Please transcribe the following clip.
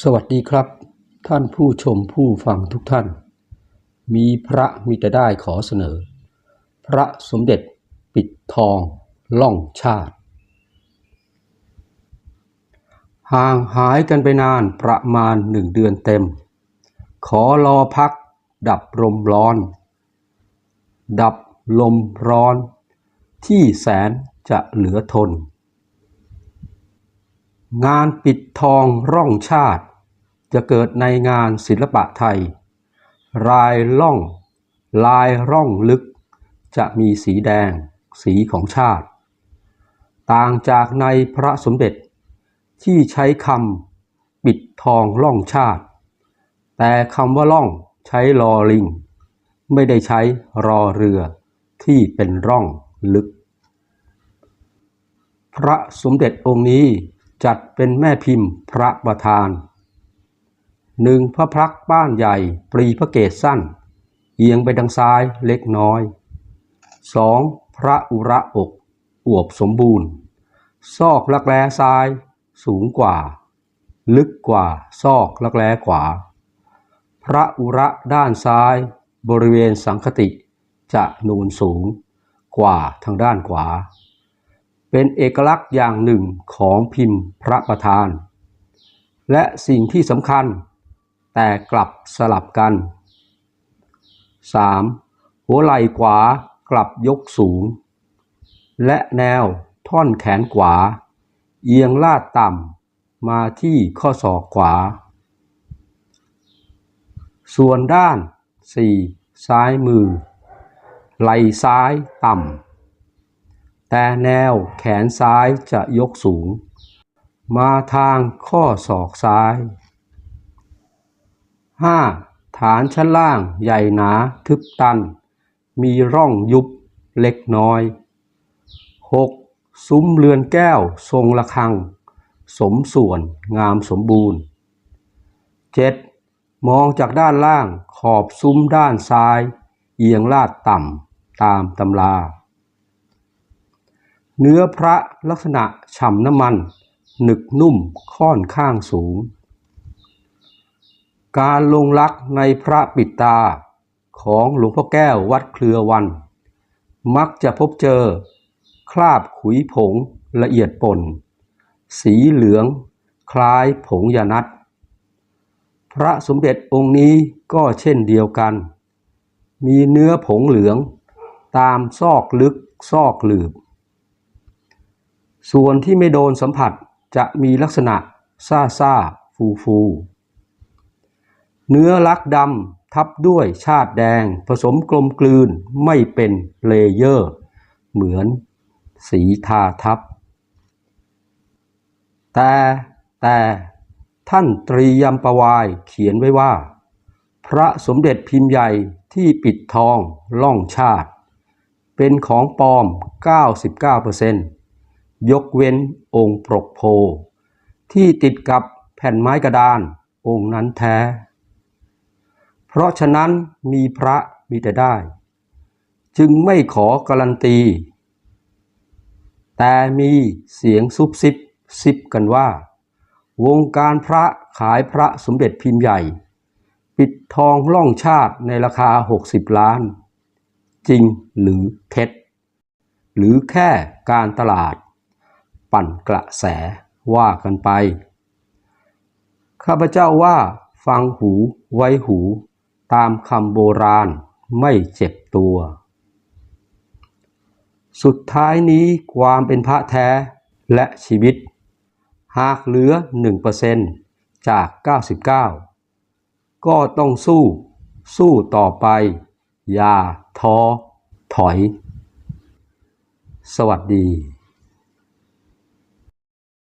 สวัสดีครับ ท่านผู้ชมผู้ฟังทุกท่าน มีพระมีแต่ได้ขอเสนอ พระสมเด็จปิดทองล่องชาติ ห่างหายกันไปนานประมาณหนึ่งเดือนเต็ม ขอรอพัก ดับลมร้อน ดับลมร้อน ที่แสนจะเหลือทน งานปิดทองร่องชาติ จะเกิดในงานศิลปะไทย รายล่อง ลายร่องลึก จะมีสีแดง สีของชาติ ต่างจากในพระสมเด็จที่ใช้คำปิดทองล่องชาติ แต่คำว่าล่องใช้รอลิง ไม่ได้ใช้รอเรือที่เป็นร่องลึก พระสมเด็จองค์นี้ จัดเป็นแม่พิมพ์พระประธานหนึ่งพระพักบ้านใหญ่ปรีพระเกศสั้น เอียงไปทางซ้ายเล็กน้อยสองพระอุระอกอวบสมบูรณ์ ซอกลักแร้ซ้ายสูงกว่า ลึกกว่าซอกลักแร้ขวา พระอุระด้านซ้าย บริเวณสังคติจะนูนสูงกว่าทางด้านขวา เป็นเอกลักษณ์อย่างหนึ่งของพิมพ์พระประธาน และสิ่งที่สำคัญแต่กลับสลับกัน 3. หัวไหล่ขวากลับยกสูง และแนวท่อนแขนขวา เอียงลาดต่ำมาที่ข้อศอกขวา ส่วนด้าน 4. ซ้ายมือ ไหล่ซ้ายต่ำ แต่แนวแขนซ้ายจะยกสูง มาทางข้อศอกซ้าย 5. ฐานชั้นล่างใหญ่หนาทึบตัน มีร่องยุบเล็กน้อย 6. ซุ้มเรือนแก้วทรงระฆัง สมส่วนงามสมบูรณ์ 7. มองจากด้านล่างขอบซุ้มด้านซ้าย เอียงลาดต่ำตามตำรา เนื้อพระลักษณะฉ่ำน้ำมัน หนึกนุ่มค่อนข้างสูง การลงลักษ์ในพระปิดตาของหลวงพ่อแก้ววัดเครือวัน มักจะพบเจอ คราบขุยผงละเอียดป่น สีเหลือง คล้ายผงยานัดพระสมเด็จองค์นี้ก็เช่นเดียวกัน มีเนื้อผงเหลือง ตามซอกลึกซอกหลืบ ส่วนที่ไม่โดนสัมผัสจะมีลักษณะซ่าซ่าฟูฟูเนื้อลักดำทับด้วยชาติแดงผสมกลมกลืนไม่เป็นเลเยอร์ เหมือนสีทาทับ แต่แต่ท่านตรียมประวายเขียนไว้ว่า พระสมเด็จพิมพ์ใหญ่ที่ปิดทองล่องชาติ เป็นของปลอม 99% ยกเว้นองค์ปรกโพ ที่ติดกับแผ่นไม้กระดานองค์นั้นแท้ เพราะฉะนั้นมีพระมีแต่ได้ จึงไม่ขอการันตี แต่มีเสียงซุบซิบซิบกันว่า วงการพระขายพระสมเด็จพิมพ์ใหญ่ ปิดทองล่องชาติในราคา 60 ล้าน จริงหรือเท็จ หรือแค่การตลาด ปั่นกระแสว่ากันไป ข้าพเจ้าว่าฟังหูไว้หู ตามคำโบราณไม่เจ็บตัว สุดท้ายนี้ความเป็นพระแท้และชีวิต หากเหลือ 1%จาก 99 ก็ต้องสู้ สู้ต่อไป อย่าท้อถอย สวัสดี